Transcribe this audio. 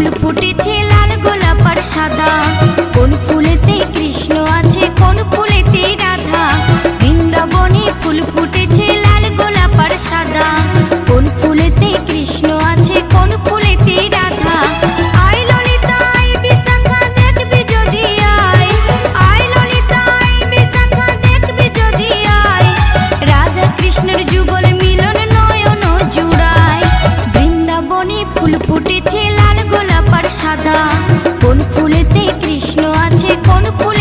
ফুল ফুটেছে লাল গোলাপ আর সাদা। সাদা কোন ফুলেতে কৃষ্ণ আছে কোন ফুলে